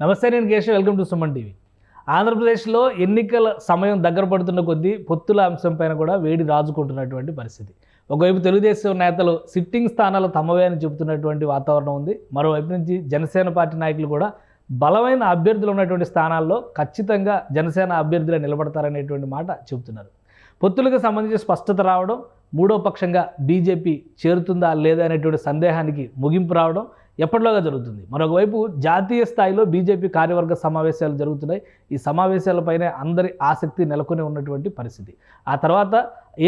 నమస్తే నేను Keshav. Welcome to Suman TV. ఆంధ్రప్రదేశ్లో ఎన్నికల సమయం దగ్గర పడుతున్న కొద్దీ పొత్తుల అంశంపైన కూడా వేడి రాజుకుంటున్నటువంటి పరిస్థితి. ఒకవైపు తెలుగుదేశం నేతలు సిట్టింగ్ స్థానాలు తమవే అని చెబుతున్నటువంటి వాతావరణం ఉంది. మరోవైపు నుంచి జనసేన పార్టీ నాయకులు కూడా బలమైన అభ్యర్థులు ఉన్నటువంటి స్థానాల్లో ఖచ్చితంగా జనసేన అభ్యర్థులే నిలబడతారనేటువంటి మాట చెబుతున్నారు. పొత్తులకు సంబంధించి స్పష్టత రావడం మూడో పక్షంగా బీజేపీ చేరుతుందా లేదా అనేటువంటి సందేహానికి ముగింపు రావడం ఎప్పటిలోగా జరుగుతుంది. మరొకవైపు జాతీయ స్థాయిలో బీజేపీ కార్యవర్గ సమావేశాలు జరుగుతున్నాయి. ఈ సమావేశాలపైనే అందరి ఆసక్తి నెలకొని ఉన్నటువంటి పరిస్థితి. ఆ తర్వాత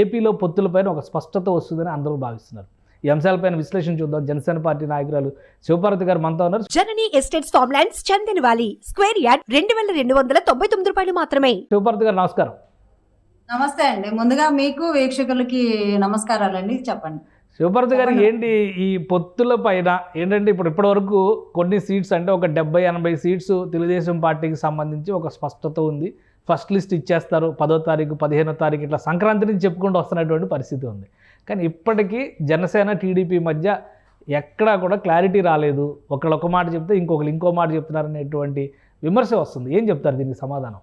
ఏపీలో పొత్తులపైన ఒక స్పష్టత వస్తుందని అందరూ భావిస్తున్నారు. ఈ అంశాలపైన విశ్లేషణ చూద్దాం. జనసేన పార్టీ నాయకురాలు శివపార్వతి గారు మనతో ఉన్నారు. Janani estates farm lands Chandanavali. Square yard రెండు వేల రెండు వందల తొంభై తొమ్మిది రూపాయలు మాత్రమే. శివపార్వతి గారు నమస్కారం. నమస్తే అండి. ముందుగా మీకు వీక్షకులకి నమస్కారాలండి. చెప్పండి. శివపార్వతి గారు ఏంటి ఈ పొత్తుల పైన ఏంటంటే ఇప్పుడు ఇప్పటివరకు కొన్ని సీట్స్ అంటే ఒక డెబ్బై ఎనభై సీట్స్ తెలుగుదేశం పార్టీకి సంబంధించి ఒక స్పష్టత ఉంది. ఫస్ట్ లిస్ట్ ఇచ్చేస్తారు. పదో తారీఖు పదిహేనో తారీఖు ఇట్లా సంక్రాంతి నుంచి చెప్పుకుంటూ వస్తున్నటువంటి పరిస్థితి ఉంది. కానీ ఇప్పటికీ జనసేన టీడీపీ మధ్య ఎక్కడా కూడా క్లారిటీ రాలేదు. ఒకళ్ళు ఒక మాట చెప్తే ఇంకొకరు ఇంకో మాట చెప్తున్నారు అనేటువంటి విమర్శ వస్తుంది. ఏం చెప్తారు దీనికి సమాధానం?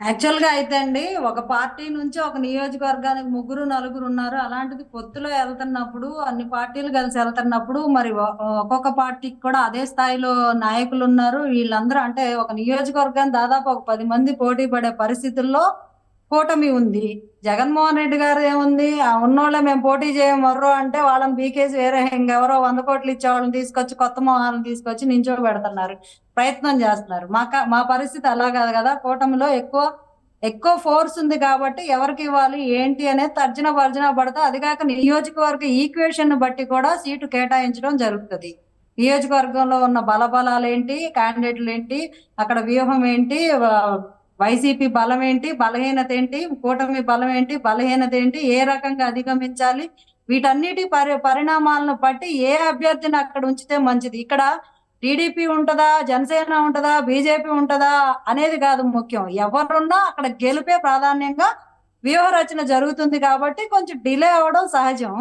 యాక్చువల్గా అయితే అండి ఒక పార్టీ నుంచి ఒక నియోజకవర్గానికి ముగ్గురు నలుగురు ఉన్నారు. అలాంటిది పొత్తులో వెళ్తున్నప్పుడు అన్ని పార్టీలు కలిసి వెళ్తున్నప్పుడు మరి ఒ- ఒక్కొక్క పార్టీకి కూడా అదే స్థాయిలో నాయకులు ఉన్నారు. వీళ్ళందరూ అంటే ఒక నియోజకవర్గాన్ని దాదాపు ఒక పది మంది పోటీ పడే పరిస్థితుల్లో కూటమి ఉంది. జగన్మోహన్ రెడ్డి గారు ఏముంది? ఆ ఉన్నోళ్ళే మేము పోటీ చేయమర్రు అంటే వాళ్ళని బీకేసి వేరే ఇంకెవరో వంద కోట్లు ఇచ్చే వాళ్ళని తీసుకొచ్చి కొత్త మొహాలను తీసుకొచ్చి నించో పెడుతున్నారు ప్రయత్నం చేస్తున్నారు. మా క- మా పరిస్థితి అలా కాదు కదా. కూటమిలో ఎక్కువ ఎక్కువ ఫోర్స్ ఉంది కాబట్టి ఎవరికి ఇవ్వాలి ఏంటి అనేది తర్జన భర్జన పడతా అది కాక నియోజకవర్గ ఈక్వేషన్ బట్టి కూడా సీటు కేటాయించడం జరుగుతుంది. నియోజకవర్గంలో ఉన్న బలబలాలు ఏంటి క్యాండిడేట్లు ఏంటి అక్కడ వ్యూహం ఏంటి వైసీపీ బలం ఏంటి బలహీనత ఏంటి? కూటమి బలం ఏంటి బలహీనత ఏంటి? ఏ రకంగా అధిగమించాలి? వీటన్నిటి పరి పరిణామాలను బట్టి ఏ అభ్యర్థిని అక్కడ ఉంచితే మంచిది? ఇక్కడ టీడీపీ ఉంటుందా? జనసేన ఉంటుందా? బీజేపీ ఉంటుందా? అనేది కాదు ముఖ్యం. ఎవరున్నా అక్కడ గెలిపే ప్రాధాన్యంగా వ్యూహ రచన జరుగుతుంది కాబట్టి కొంచెం డిలే అవ్వడం సహజం.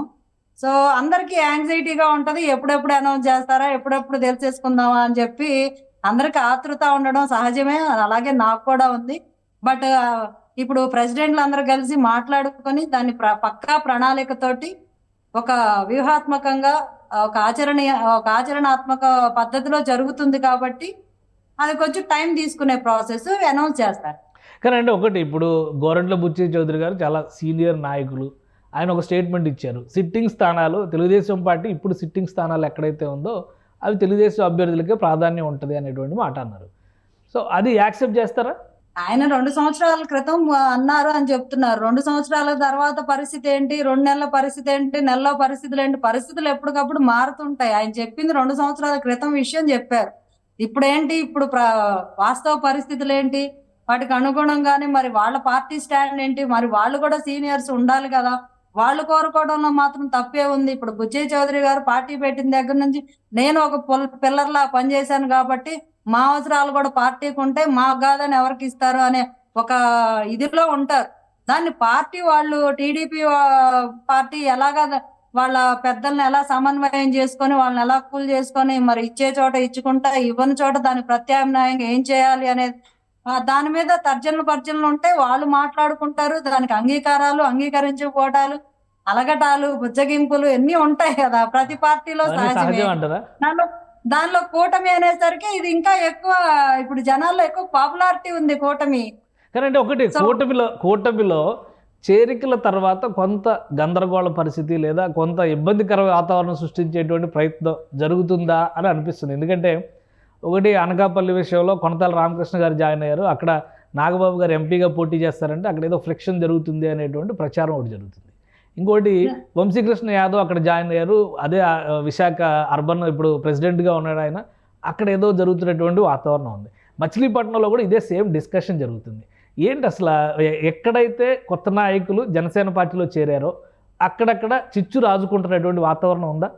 సో అందరికీ యాంగ్జైటీగా ఉంటది. ఎప్పుడెప్పుడు అనౌన్స్ చేస్తారా? ఎప్పుడెప్పుడు తెలిసేసుకుందామా అని చెప్పి అందరికి ఆతృత ఉండడం సహజమే అలాగే నాకు కూడా ఉంది. బట్ ఇప్పుడు ప్రెసిడెంట్లు అందరూ కలిసి మాట్లాడుకొని దాన్ని ప్ర పక్కా ప్రణాళికతోటి ఒక వ్యూహాత్మకంగా ఒక ఆచరణీయ ఒక ఆచరణాత్మక పద్ధతిలో జరుగుతుంది కాబట్టి అది కొంచెం టైం తీసుకునే ప్రాసెస్ అనౌన్స్ చేస్తారు. కానీ అంటే ఒకటి ఇప్పుడు గోరంట్ల బుచ్చి చౌదరి గారు చాలా సీనియర్ నాయకులు. ఆయన ఒక స్టేట్మెంట్ ఇచ్చారు. సిట్టింగ్ స్థానాలు తెలుగుదేశం పార్టీ ఇప్పుడు సిట్టింగ్ స్థానాలు ఎక్కడైతే ఉందో అవి తెలుగుదేశం అభ్యర్థులకే ప్రాధాన్యం ఉంటుంది అనేటువంటి మాట అన్నారు. సో అది యాక్సెప్ట్ చేస్తారా? ఆయన రెండు సంవత్సరాల క్రితం అన్నారు అని చెప్తున్నారు. రెండు సంవత్సరాల తర్వాత పరిస్థితి ఏంటి? రెండు నెలల పరిస్థితి ఏంటి? నెలలో పరిస్థితులు ఏంటి? పరిస్థితులు ఎప్పటికప్పుడు మారుతుంటాయి. ఆయన చెప్పింది రెండు సంవత్సరాల క్రితం విషయం చెప్పారు. ఇప్పుడు ఏంటి ఇప్పుడు ప్ర వాస్తవ పరిస్థితులు ఏంటి? వాటికి అనుగుణంగానే మరి వాళ్ళ పార్టీ స్టాండ్ ఏంటి? మరి వాళ్ళు కూడా సీనియర్స్ ఉండాలి కదా. వాళ్ళు కోరుకోవడంలో మాత్రం తప్పే ఉంది. ఇప్పుడు బుచ్చయ్య చౌదరి గారు పార్టీ పెట్టిన దగ్గర నుంచి నేను ఒక పిల్లర్లా పనిచేశాను కాబట్టి మా అవసరాలు కూడా పార్టీకి ఉంటే మాకు కాదని ఎవరికి ఇస్తారు అనే ఒక ఇదిలో ఉంటారు. దాన్ని పార్టీ వాళ్ళు టీడీపీ పార్టీ ఎలాగా వాళ్ళ పెద్దల్ని ఎలా సమన్వయం చేసుకొని వాళ్ళని ఎలా కూల్ చేసుకొని మరి ఇచ్చే చోట ఇచ్చుకుంటా ఇవ్వని చోట దాని ప్రత్యామ్నాయంగా ఏం చేయాలి అనేది దాని మీద తర్జనలు పర్జనలు ఉంటే వాళ్ళు మాట్లాడుకుంటారు. దానికి అంగీకారాలు అంగీకరించకపోవటాలు అలగటాలు బుజ్జగింపులు ఎన్ని ఉంటాయి కదా. ప్రతి పార్టీలో సహజమే. దానిలో దానిలో కూటమి అనేసరికి ఇది ఇంకా ఎక్కువ ఇప్పుడు జనాల్లో ఎక్కువ పాపులారిటీ ఉంది కూటమి. కానీ అంటే ఒకటి కూటమిలో కూటమిలో చేరికల తర్వాత కొంత గందరగోళ పరిస్థితి లేదా కొంత ఇబ్బందికర వాతావరణం సృష్టించేటువంటి ప్రయత్నం జరుగుతుందా అని అనిపిస్తుంది. ఎందుకంటే ఒకటి అనకాపల్లి విషయంలో కొనతాల రామకృష్ణ గారు జాయిన్ అయ్యారు. అక్కడ నాగబాబు గారు ఎంపీగా పోటీ చేస్తారంటే అక్కడ ఏదో ఫ్రిక్షన్ జరుగుతుంది అనేటువంటి ప్రచారం ఒకటి జరుగుతుంది. ఇంకోటి వంశీకృష్ణ యాదవ్ అక్కడ జాయిన్ అయ్యారు. అదే విశాఖ అర్బన్ ఇప్పుడు ప్రెసిడెంట్గా ఉన్నాడు ఆయన. అక్కడ ఏదో జరుగుతున్నటువంటి వాతావరణం ఉంది. మచిలీపట్నంలో కూడా ఇదే సేమ్ డిస్కషన్ జరుగుతుంది. ఏంటి అసలు ఎక్కడైతే కొత్త నాయకులు జనసేన పార్టీలో చేరారో అక్కడక్కడ చిచ్చు రాజుకుంటున్నటువంటి వాతావరణం ఉందా?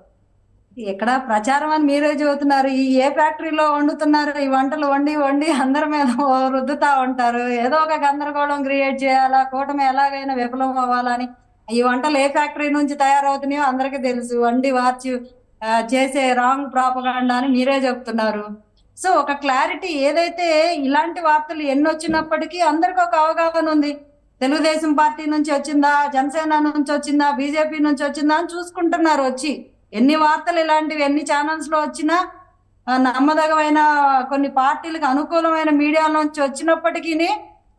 ఎక్కడ ప్రచారం అని మీరే చెబుతున్నారు. ఈ ఏ ఫ్యాక్టరీలో వండుతున్నారు? ఈ వంటలు వండి వండి అందరి మీద రుద్దుతా ఉంటారు. ఏదో ఒక గందరగోళం క్రియేట్ చేయాలా? కూటమి ఎలాగైనా విఫలం అవ్వాలని. ఈ వంటలు ఏ ఫ్యాక్టరీ నుంచి తయారవుతున్నాయో అందరికీ తెలుసు. వండి వార్చి చేసే రాంగ్ ప్రాపగాండా అని మీరే చెప్తున్నారు సో ఒక క్లారిటీ ఏదైతే ఇలాంటి వార్తలు ఎన్ని వచ్చినప్పటికీ అందరికి ఒక అవగాహన ఉంది. తెలుగుదేశం పార్టీ నుంచి వచ్చిందా? జనసేన నుంచి వచ్చిందా? బీజేపీ నుంచి వచ్చిందా? అని చూసుకుంటున్నారు వచ్చి. ఎన్ని వార్తలు ఇలాంటివి ఎన్ని ఛానల్స్లో వచ్చినా నమ్మదగమైన కొన్ని పార్టీలకు అనుకూలమైన మీడియా నుంచి వచ్చినప్పటికీ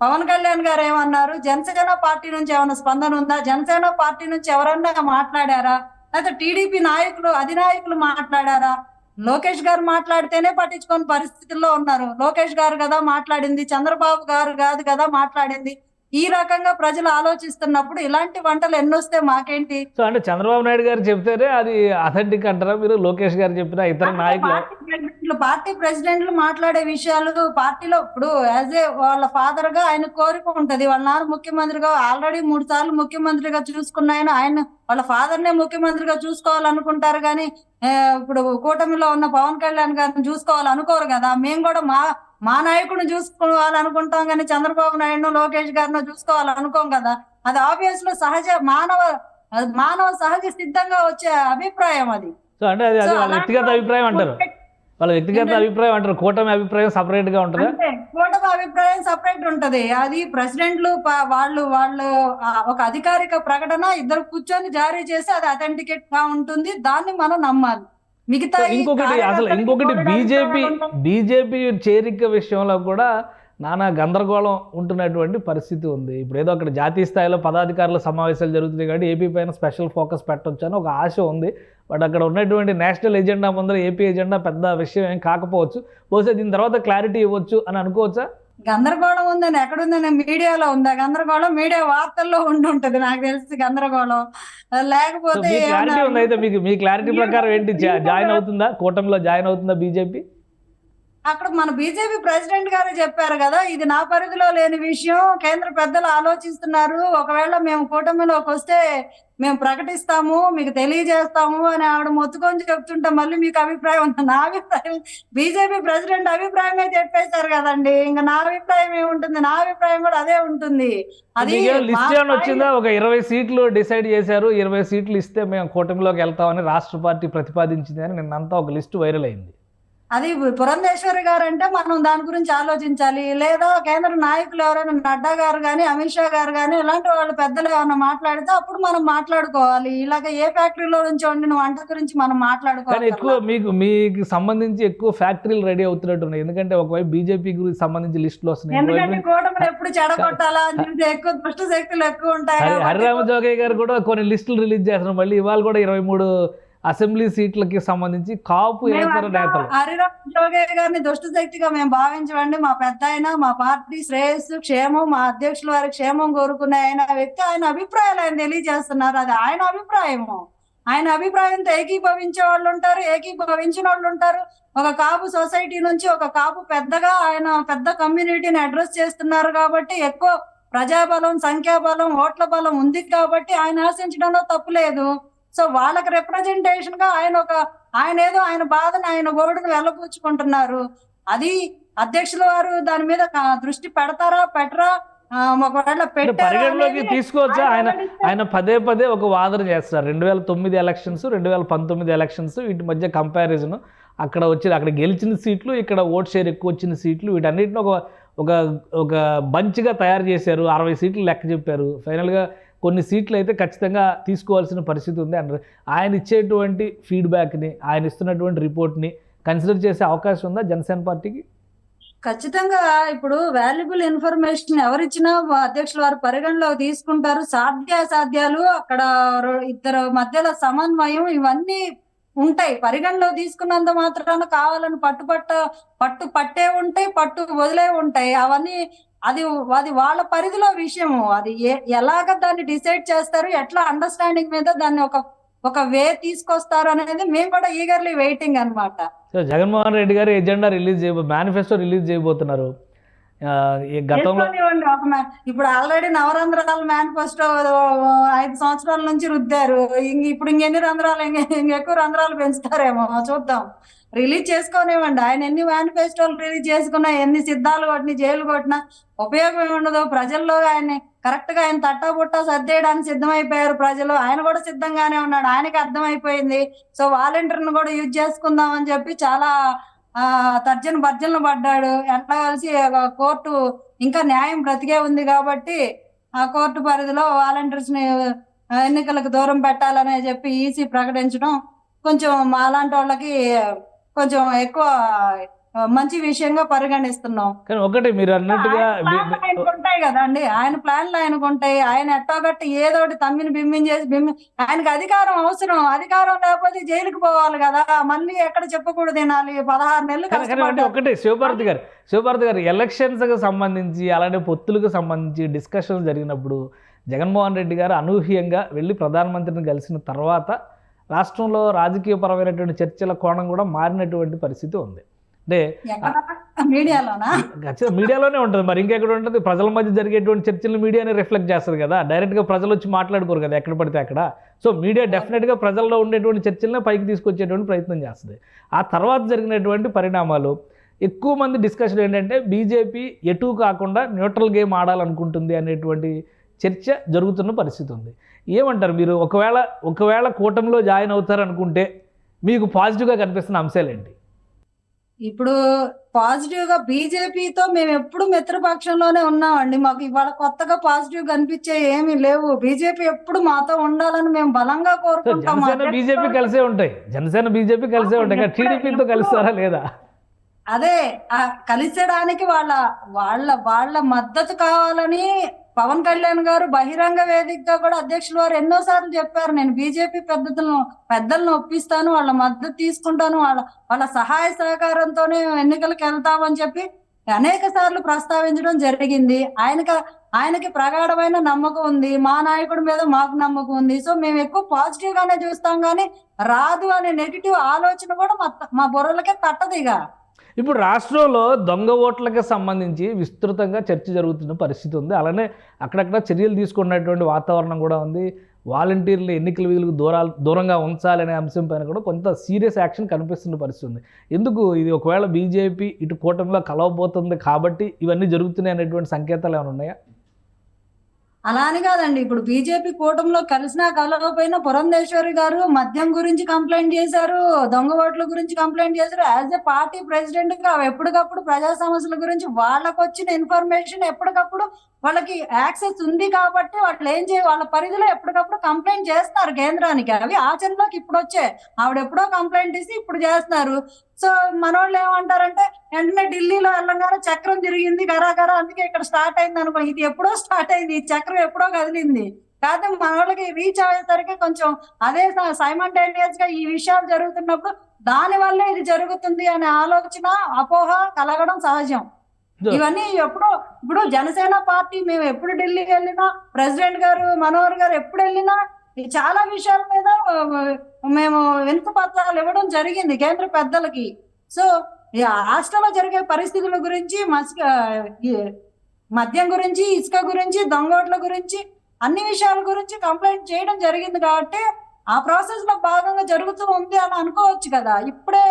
పవన్ కళ్యాణ్ గారు ఏమన్నారు? జనసేన పార్టీ నుంచి ఏమైనా స్పందన ఉందా? జనసేన పార్టీ నుంచి ఎవరన్నా మాట్లాడారా? లేకపోతే టీడీపీ నాయకులు అధినాయకులు మాట్లాడారా? లోకేష్ గారు మాట్లాడితేనే పట్టించుకోని పరిస్థితుల్లో ఉన్నారు. లోకేష్ గారు కదా మాట్లాడింది చంద్రబాబు గారు కాదు కదా మాట్లాడింది. ఈ రకంగా ప్రజలు ఆలోచిస్తున్నప్పుడు ఇలాంటి వంటలు ఎన్నొస్తే మాకేంటి? సో అంటే చంద్రబాబు నాయుడు గారు చెప్తేనే అది అథెంటిక్ అంటారా మీరు? లోకేష్ గారు చెప్పిన ఇతర నాయకులు? పార్టీ ప్రెసిడెంట్లు మాట్లాడే విషయాలు పార్టీలో ఇప్పుడు యాజ్ ఏ వాళ్ళ ఫాదర్గా ఆయన కోరిక ఉంటది. వాళ్ళ నాన్న ముఖ్యమంత్రిగా ఆల్రెడీ మూడు సార్లు ముఖ్యమంత్రిగా చూసుకున్న ఆయన వాళ్ళ ఫాదర్ నే ముఖ్యమంత్రిగా చూసుకోవాలనుకుంటారు కానీ ఇప్పుడు కూటమిలో ఉన్న పవన్ కళ్యాణ్ గారిని చూసుకోవాలనుకోరు కదా. మేము కూడా మా మా నాయకుడిని చూసుకోవాలనుకుంటాం కానీ చంద్రబాబు నాయుడు లోకేష్ గారిని చూసుకోవాలనుకోం కదా. అది ఆబ్వియస్లో సహజ మానవ మానవ సహజ సిద్ధంగా వచ్చే అభిప్రాయం అది. అంటే వాళ్ళ వ్యక్తిగత అభిప్రాయం అంటారు. వాళ్ళ వ్యక్తిగత అభిప్రాయం అంటారు. కూటమి అభిప్రాయం సపరేట్గా ఉంటుందా? కూటమి అభిప్రాయం సపరేట్ ఉంటది. అది ప్రెసిడెంట్లు వాళ్ళు వాళ్ళు ఒక అధికారిక ప్రకటన ఇద్దరు కూర్చొని జారీ చేసి అది అథెంటికేట్గా ఉంటుంది. దాన్ని మనం నమ్మాలి. మిగతా ఇంకొకటి అసలు ఇంకొకటి బీజేపీ. బీజేపీ చేరిక విషయంలో కూడా నానా గందరగోళం ఉంటున్నటువంటి పరిస్థితి ఉంది. ఇప్పుడు ఏదో అక్కడ జాతీయ స్థాయిలో పదాధికారుల సమావేశాలు జరుగుతున్నాయి కాబట్టి ఏపీ పైన స్పెషల్ ఫోకస్ పెట్టొచ్చు అని ఒక ఆశ ఉంది. బట్ అక్కడ ఉన్నటువంటి నేషనల్ ఎజెండా ముందర ఏపీ ఎజెండా పెద్ద విషయం ఏం కాకపోవచ్చు. బహుశా దీని తర్వాత క్లారిటీ ఇవ్వచ్చు అని అనుకోవచ్చా? గందరగోళం ఉందని ఎక్కడుందని మీడియాలో ఉందా? గందరగోళం మీడియా వార్తల్లో ఉండి ఉంటది నాకు తెలిసి గందరగోళం. లేకపోతే అయితే మీకు మీ క్లారిటీ ప్రకారం ఏంటి? జాయిన్ అవుతుందా? కూటమిలో జాయిన్ అవుతుందా బీజేపీ? అక్కడ మన బీజేపీ ప్రెసిడెంట్ గారు చెప్పారు కదా ఇది నా పరిధిలో లేని విషయం కేంద్ర పెద్దలు ఆలోచిస్తున్నారు. ఒకవేళ మేము కూటమిలోకి వస్తే మేము ప్రకటిస్తాము మీకు తెలియజేస్తాము అని ఆవిడ మొత్తుకొని చెప్తుంటే మళ్ళీ మీకు అభిప్రాయం ఉంది? నా అభిప్రాయం బీజేపీ ప్రెసిడెంట్ అభిప్రాయమే చెప్పేశారు కదండి. ఇంకా నా అభిప్రాయం ఏముంటుంది? నా అభిప్రాయం కూడా అదే ఉంటుంది. అది లిస్ట్ వచ్చిందా? ఒక ఇరవై సీట్లు డిసైడ్ చేశారు. ఇరవై సీట్లు ఇస్తే మేము కూటమిలోకి వెళ్తామని రాష్ట్ర పార్టీ ప్రతిపాదించింది అని నిన్నంతా ఒక లిస్ట్ వైరల్ అయింది. అది పురంధేశ్వరి గారు అంటే మనం దాని గురించి ఆలోచించాలి. లేదా కేంద్ర నాయకులు ఎవరైనా నడ్డా గారు కానీ అమిత్ షా గారు కానీ ఇలాంటి వాళ్ళు పెద్దలు ఏమైనా మాట్లాడితే అప్పుడు మనం మాట్లాడుకోవాలి. ఇలాగ ఏ ఫ్యాక్టరీలో నుంచి వండిన వంట గురించి మనం కానీ ఎక్కువ మాట్లాడుకోవాలి మీకు మీకు సంబంధించి ఎక్కువ ఫ్యాక్టరీలు రెడీ అవుతున్నట్టు ఉన్నాయి. ఎందుకంటే ఒకవైపు బీజేపీ గురించి సంబంధించి లిస్టులు వస్తున్నాయి ఎందుకంటే కూటమిని ఎప్పుడు చెడగొట్టాలా? ఎక్కువ దుష్ట శక్తులు ఎక్కువ ఉంటాయి హరిరామ జోగయ్య గారు కూడా కొన్ని లిస్టులు రిలీజ్ చేస్తున్నారు. మళ్ళీ ఇవాళ కూడా ఇరవై మూడు అసెంబ్లీ సీట్లకి సంబంధించి కాపు అట్లా నేతలు. హరిరామ్ జోగయ్య గారిని దుష్ట శక్తిగా మేము భావించమండి. మా పెద్ద ఆయన మా పార్టీ శ్రేయస్సు క్షేమం మా అధ్యక్షుల వారి క్షేమం కోరుకునే ఆయన వ్యక్తి ఆయన అభిప్రాయాలు ఆయన తెలియజేస్తున్నారు. అది ఆయన అభిప్రాయము. ఆయన అభిప్రాయంతో ఏకీభవించే వాళ్ళు ఉంటారు ఏకీభవించిన వాళ్ళు ఉంటారు. ఒక కాపు సొసైటీ నుంచి ఒక కాపు పెద్దగా ఆయన పెద్ద కమ్యూనిటీని అడ్రస్ చేస్తున్నారు కాబట్టి ఎక్కువ ప్రజాబలం సంఖ్యాబలం ఓట్ల బలం ఉంది కాబట్టి ఆయన ఆశించడంలో తప్పు లేదు. సో వాళ్ళకి రిప్రజెంటేషన్గా ఆయన ఒక ఆయన ఏదో ఆయన బాధను ఆయన గోడును వెళ్ళబుచ్చుకుంటున్నారు అది అధ్యక్షుల వారు దాని మీద దృష్టి పెడతారా పెట్టరా? ఒకవేళ పరిగణలోకి తీసుకోవచ్చా? ఆయన ఆయన పదే పదే ఒక వాదన చేస్తారు. రెండు వేల తొమ్మిది ఎలక్షన్స్ రెండు వేల పంతొమ్మిది ఎలక్షన్స్ వీటి మధ్య కంపారిజన్ అక్కడ వచ్చి అక్కడ గెలిచిన సీట్లు ఇక్కడ ఓట్ షేర్ ఎక్కువ వచ్చిన సీట్లు వీటన్నిటిని ఒక ఒక ఒక బంచ్గా తయారు చేశారు. అరవై సీట్లు లెక్క చెప్పారు. ఫైనల్గా కొన్ని సీట్లు అయితే ఖచ్చితంగా తీసుకోవాల్సిన పరిస్థితి ఉంది అంటారు ఆయన ఇచ్చేటువంటి ఫీడ్బ్యాక్ని ఆయన ఇస్తున్నటువంటి రిపోర్ట్ని కన్సిడర్ చేసే అవకాశం ఉందా జనసేన పార్టీకి? ఖచ్చితంగా ఇప్పుడు వాల్యుబుల్ ఇన్ఫర్మేషన్ ఎవరిచ్చినా అధ్యక్షుల వారు పరిగణలోకి తీసుకుంటారు. సాధ్యాసాధ్యాలు అక్కడ ఇద్దరు మధ్యలో సమన్వయం ఇవన్నీ ఉంటాయి. పరిగణలో తీసుకున్నంత మాత్రాన కావాలని పట్టుపట్ట పట్టు పట్టే ఉంటాయి పట్టు వదిలే ఉంటాయి. అవన్నీ అది అది వాళ్ళ పరిధిలో విషయము. అది ఎలాగ దాన్ని డిసైడ్ చేస్తారు ఎట్లా అండర్స్టాండింగ్ మీద దాన్ని ఒక ఒక వే తీసుకొస్తారు అనేది మేము కూడా ఈగర్లీ వెయిటింగ్ అన్నమాట. జగన్మోహన్ రెడ్డి గారు ఎజెండా రిలీజ్ చేయబో మేనిఫెస్టో రిలీజ్ చేయబోతున్నారు. గతంలో ఇప్పుడు ఆల్రెడీ నవరంధ్రాల మేనిఫెస్టో ఐదు సంవత్సరాల నుంచి రుద్దారు. ఇప్పుడు ఇంకెన్ని రంధ్రాలు ఇంక ఇంకెక్కువ రంధ్రాలు పెంచుతారేమో చూద్దాం. రిలీజ్ చేసుకోనివ్వండి. ఆయన ఎన్ని మేనిఫెస్టోలు రిలీజ్ చేసుకున్నా ఎన్ని సిద్ధాలు కొట్టినా జైలు కొట్టినా ఉపయోగం ఉండదు. ప్రజల్లో ఆయన కరెక్ట్గా ఆయన తట్టా బుట్టా సర్దేయడానికి సిద్ధమైపోయారు ప్రజలు. ఆయన కూడా సిద్ధంగానే ఉన్నాడు. ఆయనకి అర్థమైపోయింది. సో వాలంటీర్ని కూడా యూజ్ చేసుకుందాం అని చెప్పి చాలా ఆ తర్జన భర్జనలు పడ్డాడు. ఎట్లా కలిసి కోర్టు ఇంకా న్యాయం బ్రతికే ఉంది కాబట్టి ఆ కోర్టు పరిధిలో వాలంటీర్స్ని ఎన్నికలకు దూరం పెట్టాలని చెప్పి ఈసీ ప్రకటించడం కొంచెం మాలాంటి వాళ్ళకి కొంచెం ఎక్కువ మంచి విషయంగా పరిగణిస్తున్నాం. కానీ ఒకటి మీరు అన్నట్టుగా ఉంటాయి కదండి. ఆయన ప్లాన్లు ఆయనకు ఉంటాయి. ఆయన ఎట్టోగట్టి ఏదోటి తమ్మిని బిమ్మించేసి బిమ్మి ఆయనకు అధికారం అవసరం. అధికారం లేకపోతే జైలుకి పోవాలి కదా. మళ్ళీ ఎక్కడ చెప్పకూడదు తినాలి పదహారు నెలలు ఒకటే శివభారతి గారు శివభారతి గారు ఎలక్షన్స్కి సంబంధించి అలానే పొత్తులకు సంబంధించి డిస్కషన్ జరిగినప్పుడు జగన్మోహన్ రెడ్డి గారు అనూహ్యంగా వెళ్ళి ప్రధానమంత్రిని కలిసిన తర్వాత రాష్ట్రంలో రాజకీయపరమైనటువంటి చర్చల కోణం కూడా మారినటువంటి పరిస్థితి ఉంది. అంటే మీడియాలోనా? ఖచ్చితంగా మీడియాలోనే ఉంటుంది. మరి ఇంకెక్కడ ఉంటుంది? ప్రజల మధ్య జరిగేటువంటి చర్చలు మీడియానే రిఫ్లెక్ట్ చేస్తారు కదా. డైరెక్ట్గా ప్రజలు వచ్చి మాట్లాడుకోరు కదా ఎక్కడ పడితే అక్కడ. సో మీడియా డెఫినెట్గా ప్రజల్లో ఉండేటువంటి చర్చలనే పైకి తీసుకొచ్చేటువంటి ప్రయత్నం చేస్తుంది. ఆ తర్వాత జరిగినటువంటి పరిణామాలు ఎక్కువ మంది డిస్కషన్ ఏంటంటే బీజేపీ ఎటు కాకుండా న్యూట్రల్ గేమ్ ఆడాలనుకుంటుంది అనేటువంటి చర్చ జరుగుతున్న పరిస్థితి ఉంది. ఏమంటారు మీరు? ఒకవేళ ఒకవేళ కూటమిలో జాయిన్ అవుతారనుకుంటే మీకు పాజిటివ్గా కనిపిస్తున్న అంశాలు ఏంటి? ఇప్పుడు పాజిటివ్గా బీజేపీతో మేము ఎప్పుడు మిత్రపక్షంలోనే ఉన్నామండి. మాకు ఇవాళ కొత్తగా పాజిటివ్ కనిపించే ఏమీ లేవు. బీజేపీ ఎప్పుడు మాతో ఉండాలని మేము బలంగా కోరుకుంటాం. బీజేపీ కలిసే ఉంటాయి. జనసేన బీజేపీ కలిసే ఉంటాయి. టీడీపీతో కలుస్తారా లేదా? అదే ఆ కలిసడానికి వాళ్ళ వాళ్ళ వాళ్ళ మద్దతు కావాలని పవన్ కళ్యాణ్ గారు బహిరంగ వేదికగా కూడా అధ్యక్షులు వారు ఎన్నో సార్లు చెప్పారు నేను బీజేపీ పెద్దలను పెద్దలను ఒప్పిస్తాను వాళ్ళ మద్దతు తీసుకుంటాను వాళ్ళ వాళ్ళ సహాయ సహకారంతోనే ఎన్నికలకు వెళ్తామని చెప్పి అనేక సార్లు ప్రస్తావించడం జరిగింది. ఆయనకి ఆయనకి ప్రగాఢమైన నమ్మకం ఉంది మా నాయకుడి మీద మాకు నమ్మకం ఉంది. సో మేము ఎక్కువ పాజిటివ్ గానే చూస్తాం కానీ రాదు అనే నెగిటివ్ ఆలోచన కూడా మా మా బుర్రలకే తట్టదిగా ఇక. ఇప్పుడు రాష్ట్రంలో దొంగ ఓట్లకు సంబంధించి విస్తృతంగా చర్చ జరుగుతున్న పరిస్థితి ఉంది. అలానే అక్కడక్కడ చర్యలు తీసుకున్నటువంటి వాతావరణం కూడా ఉంది. వాలంటీర్లు ఎన్నికల విధులకు దూరాలు దూరంగా ఉంచాలనే అంశం పైన కూడా కొంత సీరియస్ యాక్షన్ కనిపిస్తున్న పరిస్థితి ఉంది. ఎందుకు? ఇది ఒకవేళ బీజేపీ ఇటు కూటమిలో కలవబోతుంది కాబట్టి ఇవన్నీ జరుగుతున్నాయి అనేటువంటి సంకేతాలు ఏమైనా ఉన్నాయా? అలా అని కాదండి. ఇప్పుడు బీజేపీ కూటమిలో కలిసినా కలవకపోయినా పురంధేశ్వరి గారు మద్యం గురించి కంప్లైంట్ చేశారు దొంగ ఓట్ల గురించి కంప్లైంట్ చేశారు. యాజ్ ఎ పార్టీ ప్రెసిడెంట్గా ఎప్పటికప్పుడు ప్రజా సమస్యల గురించి వాళ్ళకు వచ్చిన ఇన్ఫర్మేషన్ ఎప్పటికప్పుడు వాళ్ళకి యాక్సెస్ ఉంది కాబట్టి వాళ్ళు ఏం చేయ వాళ్ళ పరిధిలో ఎప్పటికప్పుడు కంప్లైంట్ చేస్తున్నారు కేంద్రానికి. అవి ఆచరణలోకి ఇప్పుడు వచ్చే ఆవిడ ఎప్పుడో కంప్లైంట్ ఇస్తే ఇప్పుడు చేస్తున్నారు. సో మనోళ్ళు ఏమంటారంటే వెంటనే ఢిల్లీలో వెళ్ళంగానే చక్రం తిరిగింది గరా గరా అందుకే ఇక్కడ స్టార్ట్ అయింది అనుకో ఇది ఎప్పుడో స్టార్ట్ అయింది ఈ చక్రం ఎప్పుడో కదిలింది. కాకపోతే మన వాళ్ళకి రీచ్ అయ్యేసరికి కొంచెం అదే సైమంటేనియస్గా ఈ విషయాలు జరుగుతున్నప్పుడు దాని వల్లే ఇది జరుగుతుంది అనే ఆలోచన అపోహ కలగడం సహజం. ఇవన్నీ ఎప్పుడో ఇప్పుడు జనసేన పార్టీ మేము ఎప్పుడు ఢిల్లీకి వెళ్ళినా ప్రెసిడెంట్ గారు మనోహర్ గారు ఎప్పుడు వెళ్ళినా చాలా విషయాల మీద మేము వెనుక పత్రాలు ఇవ్వడం జరిగింది కేంద్ర పెద్దలకి. సో ఈ రాష్ట్రంలో జరిగే పరిస్థితుల గురించి మస్క మద్యం గురించి ఇసుక గురించి దొంగోట్ల గురించి అన్ని విషయాల గురించి కంప్లైంట్ చేయడం జరిగింది కాబట్టి ఆ ప్రాసెస్లో భాగంగా జరుగుతూ ఉంది అని అనుకోవచ్చు కదా. ఇప్పుడే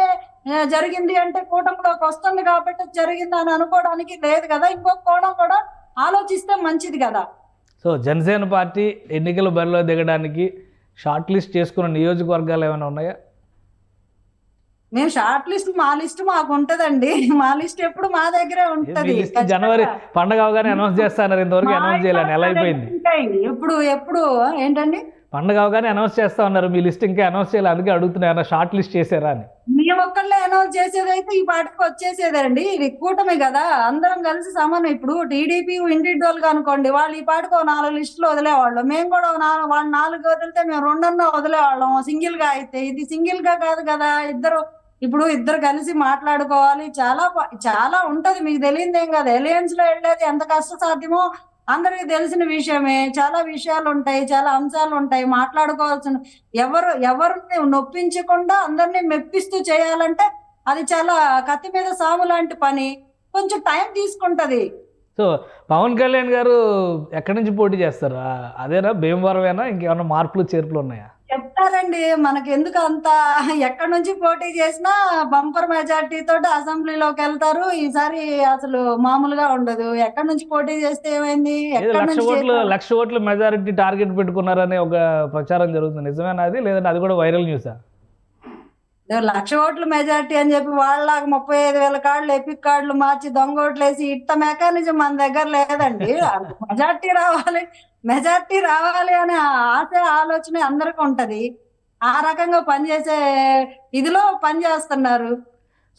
జరిగింది అంటే కూటమిలోకి వస్తుంది కాబట్టి జరిగింది అని అనుకోవడానికి లేదు కదా. ఇంకొక కోణం కూడా ఆలోచిస్తే మంచిది కదా. సో జనసేన పార్టీ ఎన్నికల బరిలో దిగడానికి షార్ట్ లిస్ట్ చేసుకున్న నియోజకవర్గాలు ఏమైనా ఉన్నాయా? మేము షార్ట్ లిస్ట్ మా లిస్ట్ మాకు ఉంటదండి. మా లిస్ట్ ఎప్పుడు మా దగ్గరే ఉంటది. జనవరి పండగ అవగానే అనౌన్స్ చేస్తాన్నారు ఇంతవరకు అనౌన్స్ చేయాలని ఎలా అయిపోయింది. ఎప్పుడు ఎప్పుడు ఏంటండి? పండగ అవగానే అనౌన్స్ చేస్తా ఉన్నారు. మీ లిస్ట్ ఇంకా అనౌన్స్ చేయాలి. అందుకే అడుగుతున్నారు షార్ట్ లిస్ట్ చేశారా అని? మేము ఒక్కళ్ళే అనౌన్స్ చేసేదైతే ఈ పాటకు వచ్చేసేదండి. ఇది కూటమి కదా. అందరం కలిసి సమానం. ఇప్పుడు టీడీపీ ఇండివిజువల్గా అనుకోండి వాళ్ళు ఈ పాటికి ఒక నాలుగు లిస్టులు వదిలేవాళ్ళు. మేము కూడా నాలుగు వాళ్ళు నాలుగు వదిలితే మేము రెండన్నా వదిలేవాళ్ళం. సింగిల్గా అయితే. ఇది సింగిల్గా కాదు కదా. ఇద్దరు ఇప్పుడు ఇద్దరు కలిసి మాట్లాడుకోవాలి. చాలా చాలా ఉంటది. మీకు తెలియదు ఏం కాదు. ఎలియన్స్లో వెళ్ళేది ఎంత కష్ట సాధ్యమో అందరికి తెలిసిన విషయమే. చాలా విషయాలు ఉంటాయి చాలా అంశాలు ఉంటాయి మాట్లాడుకోవాల్సిన ఎవరు ఎవరిని నొప్పించకుండా అందరినీ మెప్పిస్తూ చేయాలంటే అది చాలా కత్తి మీద సాము లాంటి పని. కొంచెం టైం తీసుకుంటది. సో పవన్ కళ్యాణ్ గారు ఎక్కడి నుంచి పోటీ చేస్తారు? అదేనా? భీమవరమేనా? ఇంకేమైనా మార్పులు చేర్పులు ఉన్నాయా చెప్తారండి. మనకి ఎందుకు అంత ఎక్కడి నుంచి పోటీ చేసినా బంపర్ మెజార్టీ తోటి అసెంబ్లీలోకి వెళ్తారు. ఈసారి అసలు మామూలుగా ఉండదు. ఎక్కడి నుంచి పోటీ చేస్తే ఏమైంది? లక్ష ఓట్లు లక్ష ఓట్ల మెజారిటీ టార్గెట్ పెట్టుకున్నారనే ఒక ప్రచారం జరుగుతుంది. నిజమేనా అది? లేదంటే అది కూడా వైరల్ న్యూసా? లక్ష ఓట్ల మెజార్టీ అని చెప్పి వాళ్ళలాగా ముప్పై ఐదు వేల కార్డులు ఎపిక్ కార్డులు మార్చి దొంగ ఓట్లు వేసి ఇట్ట మెకానిజం మన దగ్గర లేదండి. మెజార్టీ రావాలి. మెజార్టీ రావాలి అనే ఆశ ఆలోచన అందరికి ఉంటది. ఆ రకంగా పనిచేసే ఇదిలో పనిచేస్తున్నారు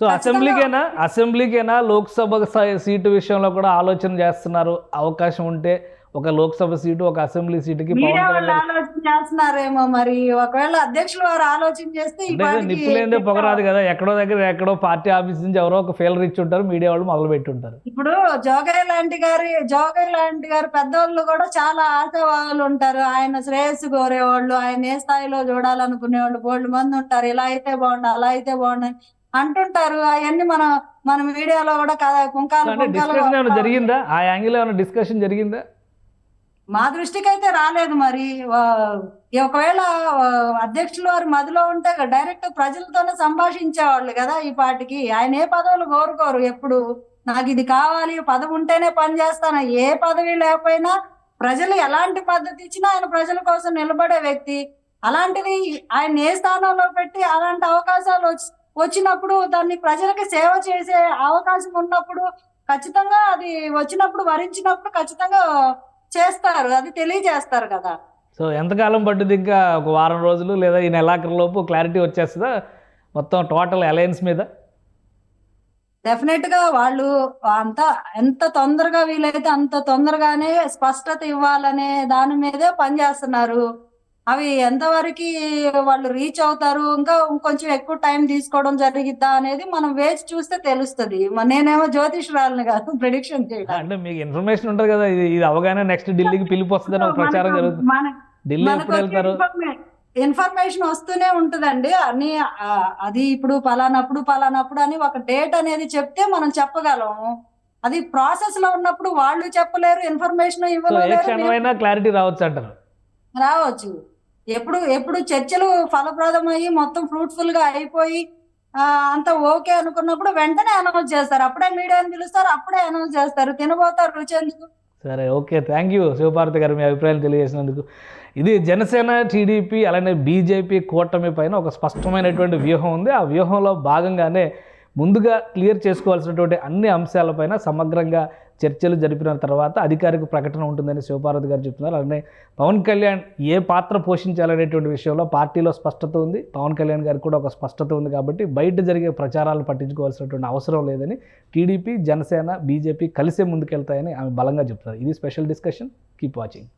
సో అసెంబ్లీకైనా? అసెంబ్లీకైనా? లోక్సభ సీటు విషయంలో కూడా ఆలోచన చేస్తున్నారు. అవకాశం ఉంటే ఒక లోక్సభ సీటు ఒక అసెంబ్లీ సీటుకి పవన్ మీడియా కళ్యాణ్ వాళ్ళు గారు- ఆలోచన చేస్తున్నారేమో మరి. ఒకవేళ అధ్యక్షులు వారు ఆలోచన చేస్తే నిప్పులేందే పొగరాదు కదా. ఎక్కడో దగ్గర ఎక్కడో పార్టీ ఆఫీస్ నుంచి ఎవరో ఒక ఫెయిలర్ ఇచ్చి ఉంటారు. మీడియా వాళ్ళు మొదలు పెట్టి ఉంటారు ఇప్పుడు జోగయ్య లాంటి గారి జోగయ్య లాంటి గారి పెద్దవాళ్ళు కూడా చాలా ఆశావాళ్ళు ఉంటారు. ఆయన శ్రేయస్సు కోరేవాళ్ళు ఆయన ఏ స్థాయిలో చూడాలనుకునేవాళ్ళు బోళ్ళు మంది ఉంటారు. ఇలా అయితే బాగుండు అలా అయితే బాగుండు అంటుంటారు. అవన్నీ మనం మన మీడియాలో కూడా కుంకాలు జరిగిందా? ఆ యాంగిల్ ఏమైనా డిస్కషన్ జరిగిందా? మా దృష్టికి అయితే రాలేదు మరి. వా- ఒకవేళ అధ్యక్షులు వారి మదిలో ఉంటే డైరెక్ట్ ప్రజలతోనే సంభాషించేవాళ్ళు కదా ఈ పాటికి. ఆయన ఏ పదవులు కోరుకోరు ఎప్పుడు. నాకు ఇది కావాలి పదవి ఉంటేనే పని చేస్తాను. ఏ పదవి లేకపోయినా ప్రజలు ఎలాంటి పద్ధతి ఇచ్చినా ఆయన ప్రజల కోసం నిలబడే వ్యక్తి. అలాంటిది ఆయన ఏ స్థానంలో పెట్టి అలాంటి అవకాశాలు వచ్చి- వచ్చినప్పుడు దాన్ని ప్రజలకి సేవ చేసే అవకాశం ఉన్నప్పుడు ఖచ్చితంగా అది వచ్చినప్పుడు వరించినప్పుడు ఖచ్చితంగా చేస్తారు అది తెలియజేస్తారు కదా. సో ఎంతకాలం పట్టుద్ది ఇంకా ఒక వారం రోజులు లేదా ఈ నెలాఖరు లోపు క్లారిటీ వచ్చేస్తుందా? మొత్తం టోటల్ అలయన్స్ మీద? డెఫినెట్గా వాళ్ళు అంత ఎంత తొందరగా వీలైతే అంత తొందరగానే స్పష్టత ఇవ్వాలనే దాని మీదే పనిచేస్తున్నారు. అవి ఎంతవరకు వాళ్ళు రీచ్ అవుతారు? ఇంకా ఇంకొంచెం ఎక్కువ టైం తీసుకోవడం జరిగిద్దా అనేది మనం వేచి చూస్తే తెలుస్తుంది. నేనేమో జ్యోతిష్రాలని కాదు ప్రిడిక్షన్ చేయడం అంటే మీకు ఇన్ఫర్మేషన్ ఉంటుంది కదా ఇది అవగానే నెక్స్ట్ ఢిల్లీకి పిలుపు వస్తుందని ఒక ప్రచారం జరుగుతుంది. ఢిల్లీ మనకు ఎప్పుడు వెళ్తారు? ఇన్ఫర్మేషన్ వస్తూనే ఉంటుందండి. అన్ని ఆ, అది ఇప్పుడు పలానప్పుడు పలానప్పుడు అని ఒక డేట్ అనేది చెప్తే మనం చెప్పగలం. అది ప్రాసెస్లో ఉన్నప్పుడు వాళ్ళు చెప్పలేరు ఇన్ఫర్మేషన్ ఇవ్వలేరు క్లారిటీ రావచ్చు అంటారు. రావచ్చు. ఎప్పుడు ఎప్పుడు చర్చలు ఫలప్రదమయ్యి మొత్తం ఫ్రూట్ఫుల్గా అయిపోయి అంత ఓకే అనుకున్నప్పుడు వెంటనే అనౌన్స్ చేస్తారు. అప్పుడే మీడియాని పిలుస్తారు అప్పుడే అనౌన్స్ చేస్తారు. తినబోతారు రుచి ఎందుకు? సరే ఓకే. థ్యాంక్ యూ శివపార్వతి గారు మీ అభిప్రాయాలు తెలియజేసినందుకు. ఇది జనసేన టీడీపీ అలానే బీజేపీ కూటమి పైన ఒక స్పష్టమైనటువంటి వ్యూహం ఉంది. ఆ వ్యూహంలో భాగంగానే ముందుగా క్లియర్ చేసుకోవాల్సినటువంటి అన్ని అంశాలపైన సమగ్రంగా చర్చలు జరిపిన తర్వాత అధికారిక ప్రకటన ఉంటుందని శివపార్వతి గారు చెప్తున్నారు. అలానే పవన్ కళ్యాణ్ ఏ పాత్ర పోషించాలనేటువంటి విషయంలో పార్టీలో స్పష్టత ఉంది. పవన్ కళ్యాణ్ గారికి కూడా ఒక స్పష్టత ఉంది కాబట్టి బయట జరిగే ప్రచారాలు పట్టించుకోవాల్సినటువంటి అవసరం లేదని టీడీపీ జనసేన బీజేపీ కలిసే ముందుకెళ్తాయని ఆమె బలంగా చెప్తున్నారు. ఇది స్పెషల్ డిస్కషన్. Keep watching.